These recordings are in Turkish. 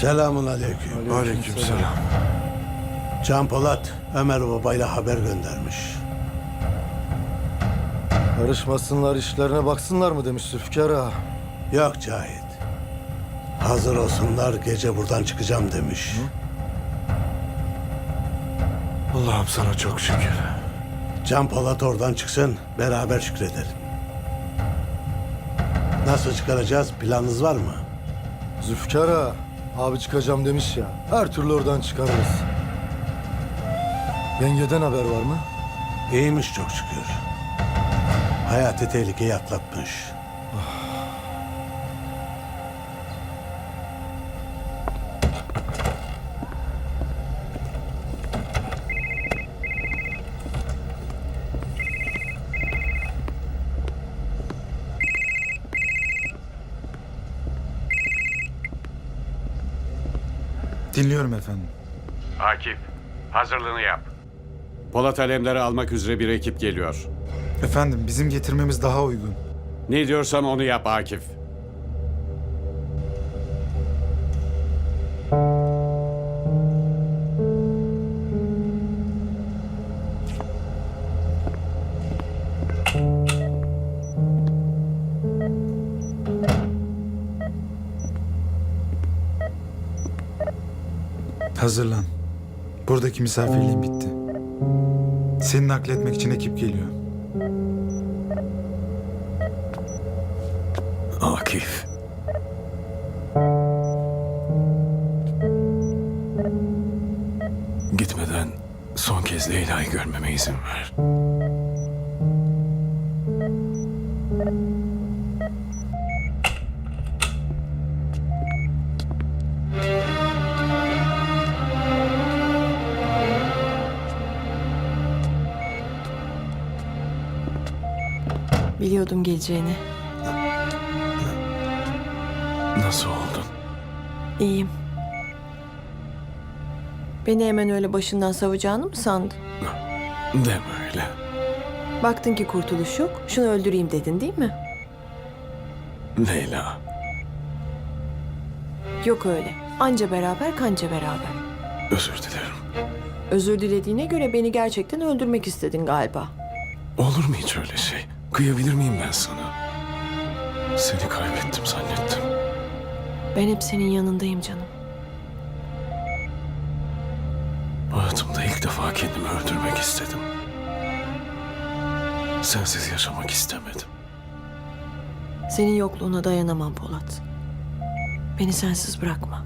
Selamun aleyküm. Aleykümselam. Can Polat Ömer Baba'yla haber göndermiş. Karışmasınlar işlerine baksınlar mı demiş Zülfikar ağa. Yok Cahit. Hazır olsunlar gece buradan çıkacağım demiş. Allah'ım sana çok şükür. Can Polat oradan çıksın beraber şükredelim. Nasıl çıkaracağız planınız var mı? Zülfikar ağa, abi çıkacağım demiş ya. Her türlü oradan çıkarırız. Yengeden haber var mı? İyiymiş çok şükür. Hayati tehlikeyi atlatmış. Dinliyorum efendim. Akif, hazırlığını yap. Polat Alemdar'ı almak üzere bir ekip geliyor. Efendim bizim getirmemiz daha uygun. Ne diyorsam onu yap Akif. Hazırlan. Buradaki misafirliğin bitti. Seni nakletmek için ekip geliyor. Akif. Gitmeden son kez Leyla'yı görmeme izin ver. Biliyordum geleceğini. Nasıl oldun? İyiyim. Beni hemen öyle başından savacağını mı sandın? Deme öyle. Baktın ki kurtuluş yok, şunu öldüreyim dedin değil mi? Leyla. Yok öyle. Anca beraber, kanca beraber. Özür dilerim. Özür dilediğine göre beni gerçekten öldürmek istedin galiba. Olur mu hiç öyle şey? Kıyabilir miyim ben sana? Seni kaybettim zannettim. Ben hep senin yanındayım canım. Hayatımda ilk defa kendimi öldürmek istedim. Sensiz yaşamak istemedim. Senin yokluğuna dayanamam Polat. Beni sensiz bırakma.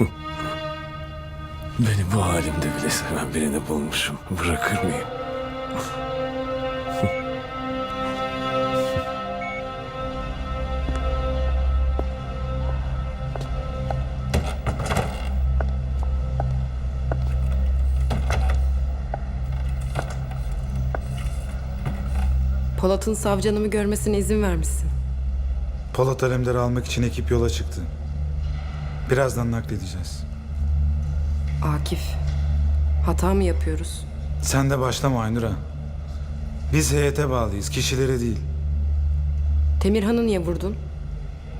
Beni bu halimde bile seven birini bulmuşum. Bırakır mıyım? Polat'ın savcanımı görmesine izin vermişsin. Polat Alemdar'ı almak için ekip yola çıktı. Birazdan nakledeceğiz. Akif, hata mı yapıyoruz? Sen de başlama Aynur'a. Biz heyete bağlıyız, kişilere değil. Temirhan'ı niye vurdun?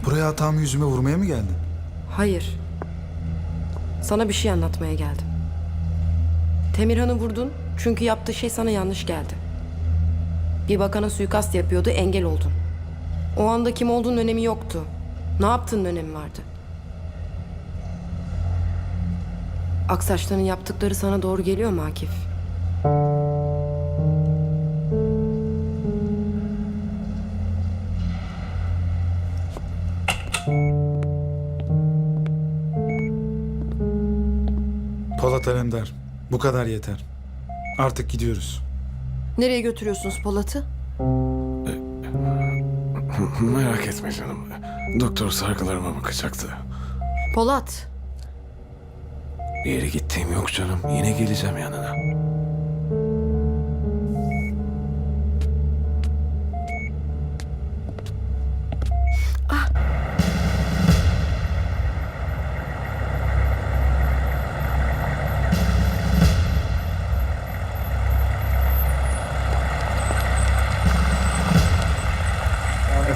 Buraya hatamı yüzüme vurmaya mı geldin? Hayır. Sana bir şey anlatmaya geldim. Temirhan'ı vurdun çünkü yaptığı şey sana yanlış geldi. Bir bakana suikast yapıyordu, engel oldun. O anda kim olduğunun önemi yoktu. Ne yaptığının önemi vardı. Aksaçların yaptıkları sana doğru geliyor mu Akif? Polat Alemdar, bu kadar yeter. Artık gidiyoruz. Nereye götürüyorsunuz Polat'ı? Merak etme canım. Doktor sargılarıma bakacaktı. Polat, Bir yere gittiğim yok canım. Yine geleceğim yanına.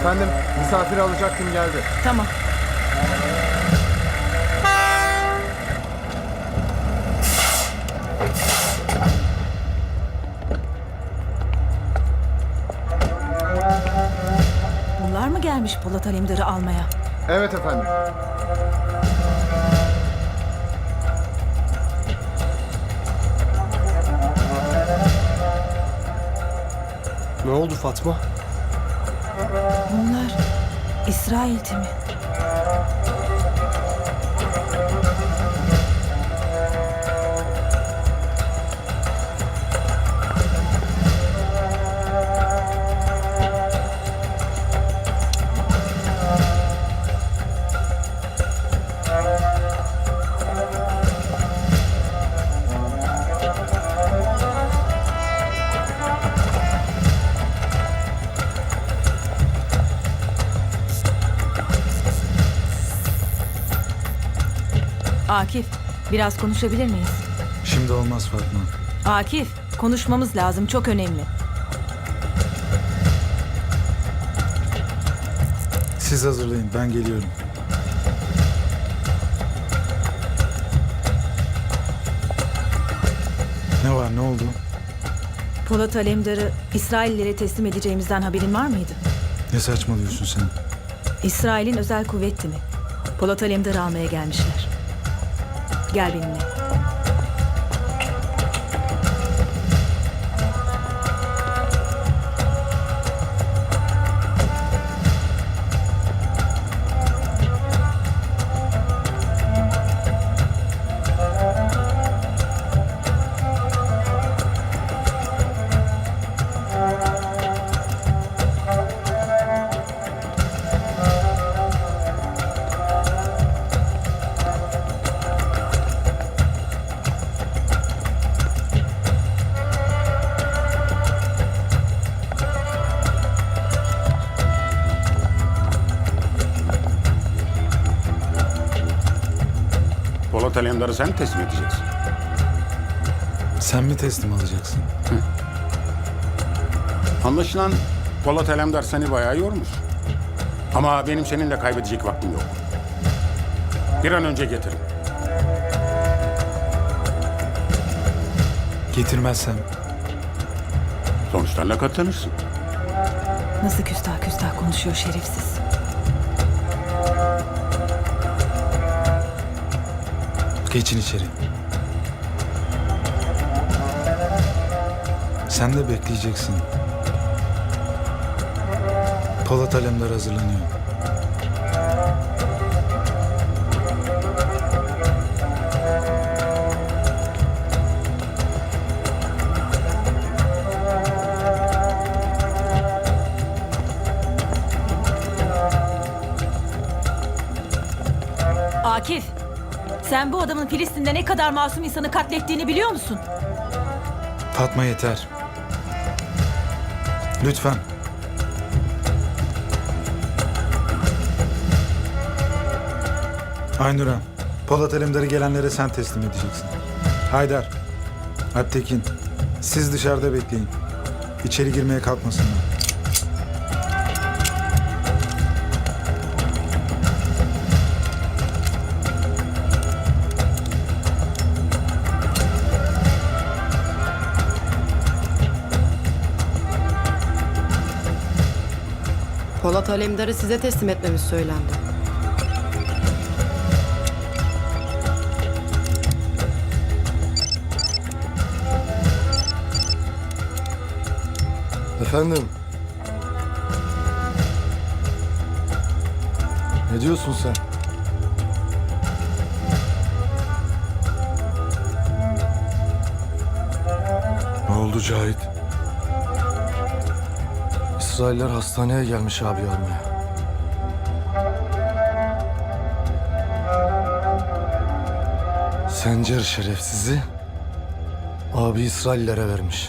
Efendim misafiri alacaktım geldi. Tamam. Bunlar mı gelmiş Polat Alemdar'ı almaya? Evet efendim. Ne oldu Fatma? Bunlar İsrail timi. Akif, biraz konuşabilir miyiz? Şimdi olmaz Fatma. Akif, konuşmamız lazım. Çok önemli. Siz hazırlayın ben geliyorum. Ne var ne oldu? Polat Alemdar'ı İsraillere teslim edeceğimizden haberin var mıydı? Ne saçmalıyorsun sen? İsrail'in özel kuvvet timi. Polat Alemdar'ı almaya gelmişler. Gel benimle. Alemdar'ı sen teslim edeceksin. Sen mi teslim alacaksın? Anlaşılan Polat Alemdar seni bayağı yormuş. Ama benim seninle kaybedecek vaktim yok. Bir an önce getirin. Getirmezsem Sonuçlarına katlanırsın. Nasıl küstah küstah konuşuyor şerefsiz. Geçin içeri. Sen de bekleyeceksin. Polat Alemdar hazırlanıyor. Sen bu adamın Filistin'de ne kadar masum insanı katlettiğini biliyor musun? Fatma yeter. Lütfen. Aynur'a, Polat Alemdar'ı gelenlere sen teslim edeceksin. Haydar, Alptekin, siz dışarıda bekleyin. İçeri girmeye kalkmasınlar. Polat Alemdar'ı size teslim etmemiz söylendi. Efendim. Ne diyorsun sen? Ne oldu Cahit? İsrailler hastaneye gelmiş abi almaya. Sencer şerefsizi abi İsraillere vermiş.